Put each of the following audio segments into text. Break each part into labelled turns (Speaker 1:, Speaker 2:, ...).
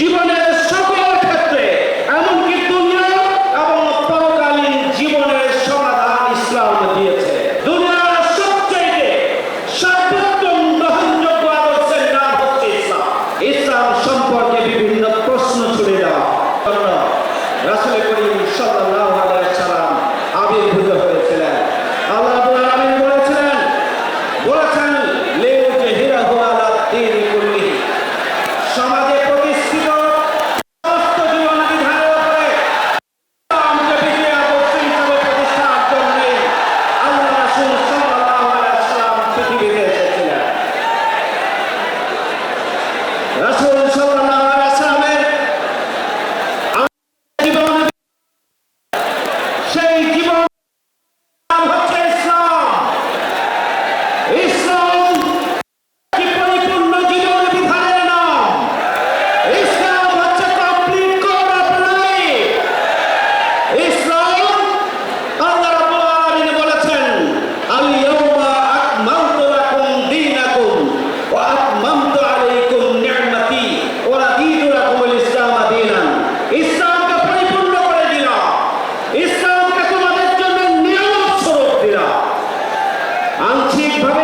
Speaker 1: জীবনের সকল ক্ষেত্রে, এমনকি দুনিয়া এবং পরকালীন জীবনের সমাধান ইসলাম দিয়েছে। দুনিয়ার সবচেয়ে সর্বোত্তম গ্রহণযোগ্য আদর্শের নাম হচ্ছে ইসলাম। ইসলাম সম্পর্কে বিভিন্ন প্রশ্ন ছুড়ে দেওয়া রাসুল করিম সাল্লাহ সালাম আবির্ভূত হয়েছিলেন। আল্লাহ আমিন বলেছিলেন বলেছেন রাসুল সাল্লাল্লাহু আংশিকভাবে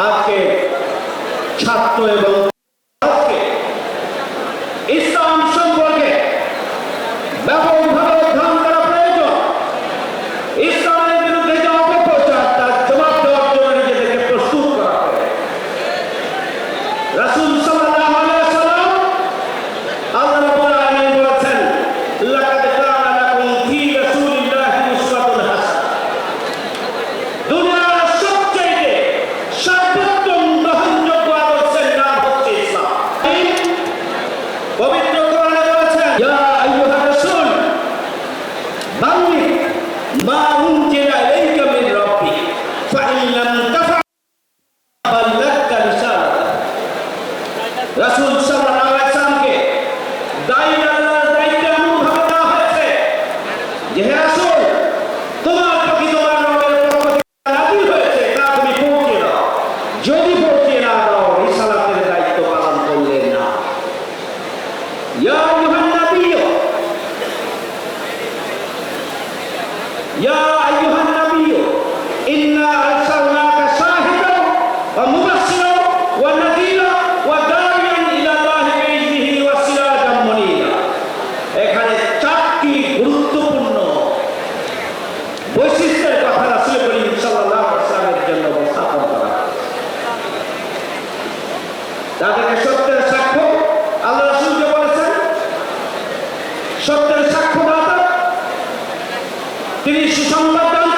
Speaker 1: আজকে ছাত্র এবং আজকে ইসলাম সম্পর্কে ব্যাপকভাবে অধ্যয়ন করা প্রয়োজন। ইসলামের বিরুদ্ধে যে অপপ্রচার তার জবাব দেওয়ার জন্য নিজেদেরকে প্রস্তুত করা রাসুল তাদেরকে সত্যের সাক্ষ্য আল্লাহ রাসুলকে বলেছেন সত্যের সাক্ষ্যদাতা তিনি সুসংবাদ দান